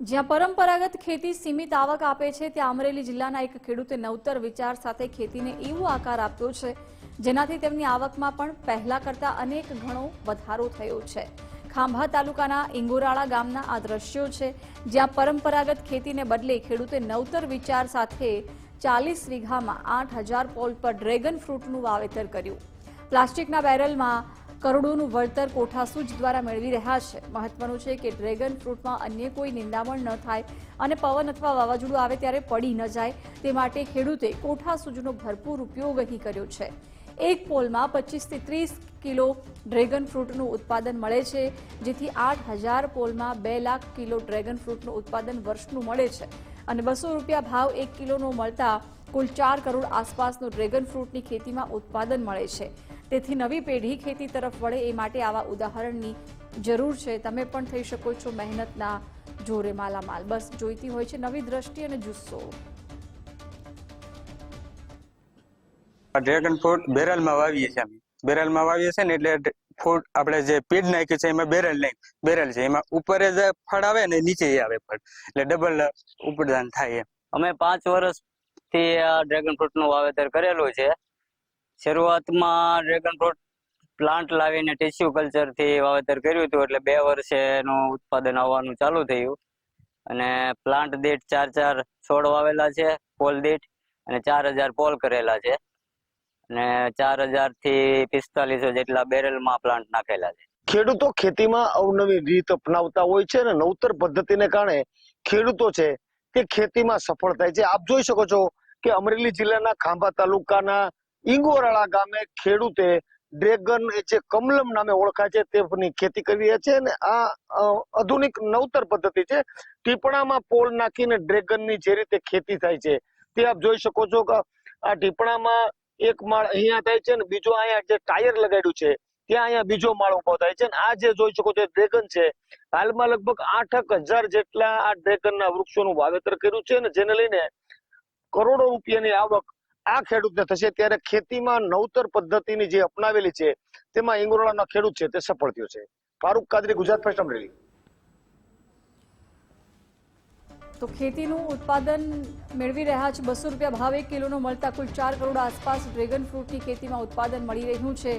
જ્યાં પરંપરાગત ખેતી સીમિત આવક આપે છે, ત્યાં અમરેલી જિલ્લાના એક ખેડૂતે નવતર વિચાર સાથે ખેતીને એવો આકાર આપ્યો છે, જેનાથી તેમની આવકમાં પણ પહેલા કરતા અનેક ગણો વધારો થયો છે. ખાંભા તાલુકાના ઇંગોરાળા ગામના આ દ્રશ્યો છે, જ્યાં પરંપરાગત ખેતીને બદલે ખેડૂતે નવતર વિચાર સાથે ચાલીસ વીઘામાં આઠ હજાર પોલ પર ડ્રેગન ફ્રૂટનું વાવેતર કર્યું. પ્લાસ્ટિકના બેરલમાં કરોડોનું વળતર કોઠાસૂજ દ્વારા મેળવી રહ્યા છે. મહત્વનું છે કે ડ્રેગન ફ્રૂટમાં અન્ય કોઈ નિંદામણ ન થાય અને પવન અથવા વાવાઝોડું આવે ત્યારે પડી ન જાય. તે માટે ખેડૂતે કોઠાસૂજનો ભરપૂર ઉપયોગ અહીં કર્યો છે. એક પોલમાં પચીસથી ત્રીસ કિલો ડ્રેગન ફ્રૂટનું ઉત્પાદન મળે છે, જેથી આઠ હજાર પોલમાં બે લાખ કિલો ડ્રેગન ફ્રૂટનું ઉત્પાદન વર્ષનું મળે છે. અને બસો રૂપિયા ભાવ એક કિલોનો મળતા કુલ ચાર કરોડ આસપાસનું ડ્રેગન ફ્રૂટની ખેતીમાં ઉત્પાદન મળે છે. તેથી નવી પેઢી ખેતી તરફ વળે એ માટે આવા ઉદાહરણની જરૂર છે. તમે પણ થઈ શકો છો મહેનતના જોરે માલામાલ બસ જોઈતી હોય છે નવી દ્રષ્ટિ અને જુસ્સો. ડ્રેગન ફ્રૂટ બેરલમાં વાવીએ છીએ અમે. બેરલમાં વાવીએ છીએ ને એટલે ફ્રૂટ આપણે જે પીડ નાખ્યું છે એમાં બેરલ નહીં બેરલ છે. એમાં ઉપર જ ફળ આવે ને નીચે આવે ફળ. એટલે ડબલ ઉપદાન થાય એમ. અમે પાંચ વર્ષથી આ ડ્રેગન ફ્રૂટનું વાવેતર કરેલું છે. શરૂઆતમાં ડ્રેગન ફ્રૂટ પ્લાન્ટ લાવીને ટિશ્યુ કલ્ચરથી વાવેતર કર્યું હતું એટલે બે વર્ષે એનું ઉત્પાદન આવવાનું ચાલુ થયું. અને પ્લાન્ટ દીઠ ચાર ચાર છોડ વાવેલા છે, પોલ દીઠ, અને ચાર હજાર પોલ કરેલા છે. અને ચાર હજારથી પિસ્તાલીસો જેટલા બેરલમાં પ્લાન્ટ નાખેલા છે. ખેડૂતો ખેતીમાં અવનવી રીત અપનાવતા હોય છે અને નવતર પદ્ધતિને કારણે ખેડૂતો છે તે ખેતીમાં સફળ થાય છે. આપ જોઈ શકો છો કે અમરેલી જિલ્લાના ખાંભા તાલુકાના ઇંગોરાળા ગામે ખેડૂતે ડ્રેગન જે કમલમ નામે ઓળખાય છે, તેની ખેતી કરી છે અને આ આધુનિક નવતર પદ્ધતિ છે. ટીપણામાં પોલ નાખીને ડ્રેગનની જે રીતે ખેતી થાય છે, તે આપ જોઈ શકો છો કે આ ટીપણામાં એક માળ અહીંયા થાય છે ને બીજો અહીંયા જે ટાયર લગાડ્યું છે, ત્યાં અહીંયા બીજો માળ ઊભો થાય છે. અને આ જે જોઈ શકો છો ડ્રેગન છે. હાલમાં લગભગ આઠ હજાર જેટલા આ ડ્રેગનના વૃક્ષોનું વાવેતર કર્યું છે ને જેને લઈને કરોડો રૂપિયાની આવક આ ખેડૂતને થશે ત્યારે ખેતીમાં નવતર પદ્ધતિની જે અપનાવેલી છે, તેમાં ઇંગોરાળાનો ખેડૂત છે તે સફળ થયો છે. ફારૂક કાદરી, ગુજરાત ફર્સ્ટ અમરેલી. તો ખેતીનું ઉત્પાદન મેળવી રહ્યા છે, બસો રૂપિયા ભાવે કિલોનો મળતા કુલ ચાર કરોડ આસપાસ ડ્રેગન ફ્રૂટની ખેતીમાં ઉત્પાદન મળી રહ્યું છે.